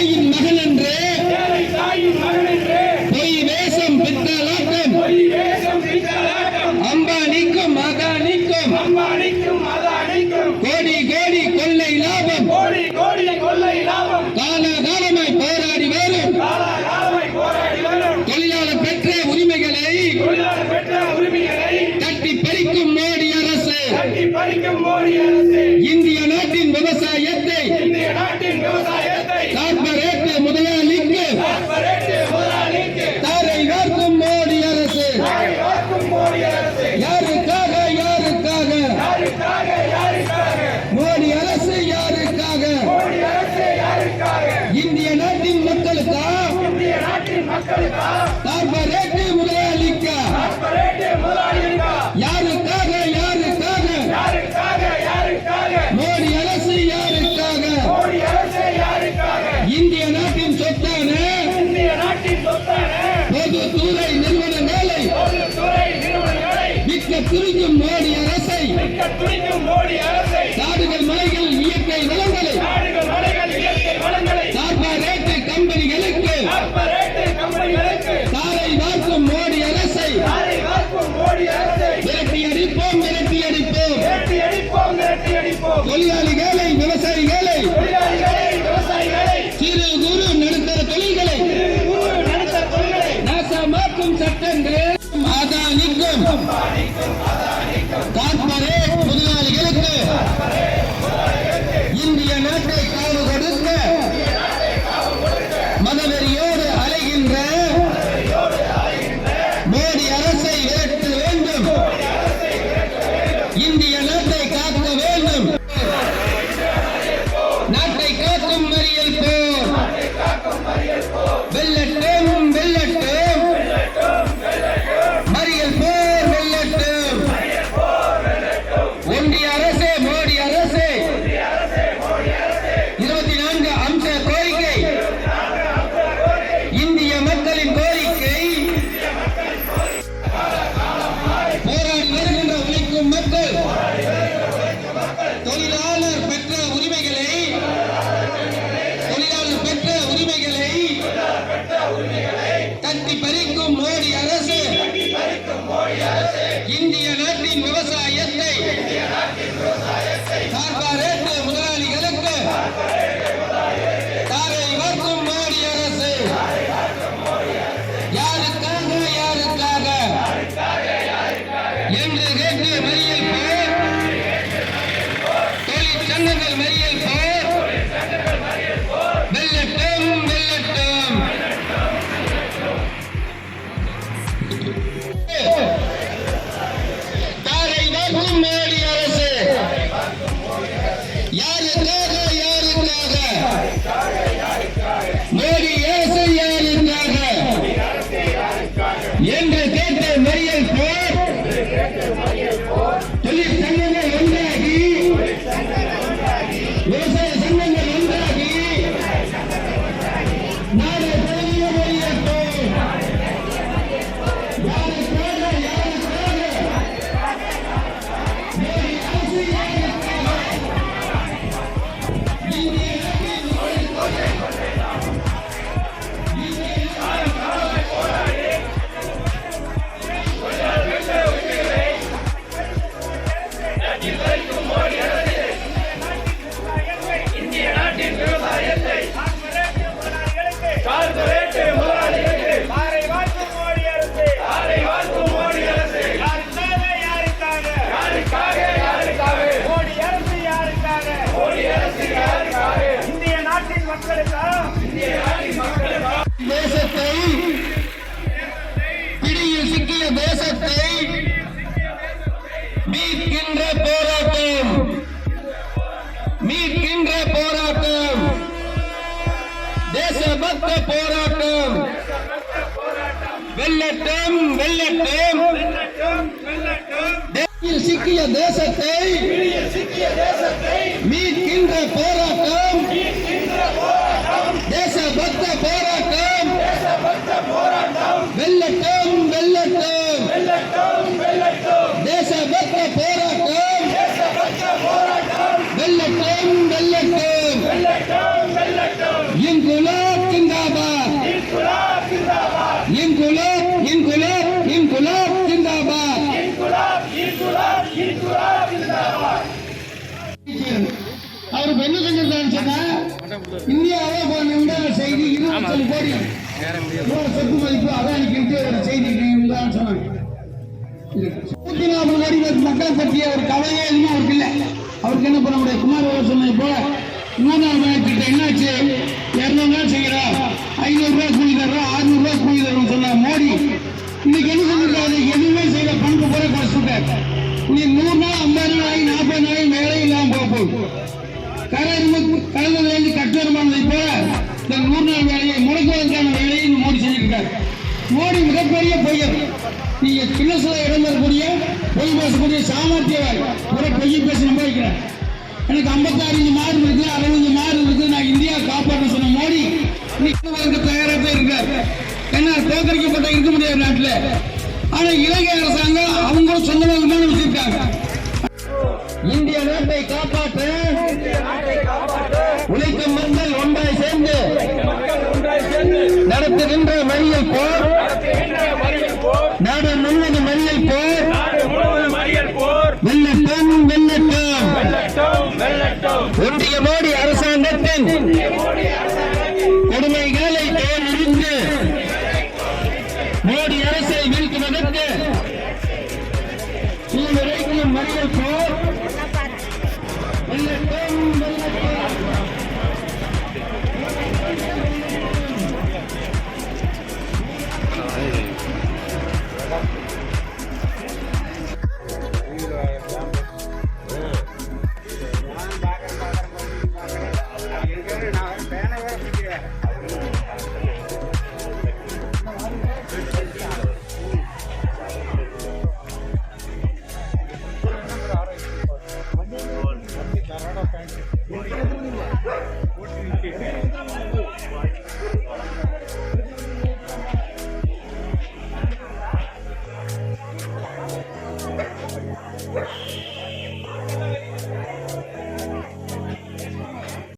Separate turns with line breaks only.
தாயின் மகன் என்று.
Olha ali. Liguei!
தேசத்தை பிடியில் சிக்கிய தேசத்தை மீட்கின்ற போராட்டம். மீட்கின்ற போராட்டம். தேசபக்த போராட்டம். வெள்ளட்டம் வெள்ளட்டம் சிக்கிய தேசத்தை மீட்கின்ற போராட்டம் வெல்லட்டும் வெல்லட்டும் இங்குலாப் சிந்தாபாத். இங்குலாப் இங்குலாப் இங்குலாப் சிந்தாபாத். அவர் என்ன செஞ்சிருந்தான்னு சொன்னா இந்தியாவே போன நிமிடம் செய்தி இருபத்தி கோடி. சொத்து மதிப்பு அதானிக்கு ஒரு செய்தி சொன்னாங்க. மக்கள் பற்றிய ஒரு கவலையே எதுவும் அவருக்கு இல்லை. அவருக்கு என்ன பண்ண முடியாது குமார் சொன்ன இப்போ மூணாவது கிட்ட என்னாச்சு? இரநூறுவா செய்கிறா. செய்யறோம் ஐநூறு ரூபாய் கூலி தர்றோம் அறுநூறு ரூபாய் கூலி தர்றோம் சொன்ன மோடி இன்னைக்கு என்ன செஞ்சிருக்காரு எதுவுமே செய்யல. பண்பு கூட குறைச்சுட்டார் நீ நூறு நாள் ஐம்பது நாள் ஆகி நாற்பது நாள் வேலை இல்லாம போக போகுது கலந்ததுலேருந்து கட்டுமானதை போல இந்த நூறு நாள் வேலையை முடக்குவதற்கான வேலையை மோடி செஞ்சிருக்காரு. மோடி மிகப்பெரிய பொய்யர். நீங்க சின்ன சில இடம் தரக்கூடிய பொய் பேசக்கூடிய சாமர்த்தியவாள் ஒரு பொய்யை பேசி நம்ப வைக்கிறேன் எனக்கு ஐம்பத்தாறு இஞ்சு மாறு இருக்கு அறுபது மாறு இருக்கு நான் இந்தியா காப்பாற்ற சொன்ன மோடி இன்னைக்கு தயாராக இருக்கார். என்ன தோற்கடிக்கப்பட்ட இருக்க முடியாது நாட்டில். ஆனா இலங்கை அரசாங்கம் அவங்களும் சொந்த விமானம் வச்சிருக்காங்க. இந்திய நாட்டை காப்பாற்ற உழைக்கும் மக்கள் ஒன்றாய் சேர்ந்து நடத்துகின்ற மறியல் போர்
அரசின் கொடுமைகளை
தோல்வித்து மோடி அரசை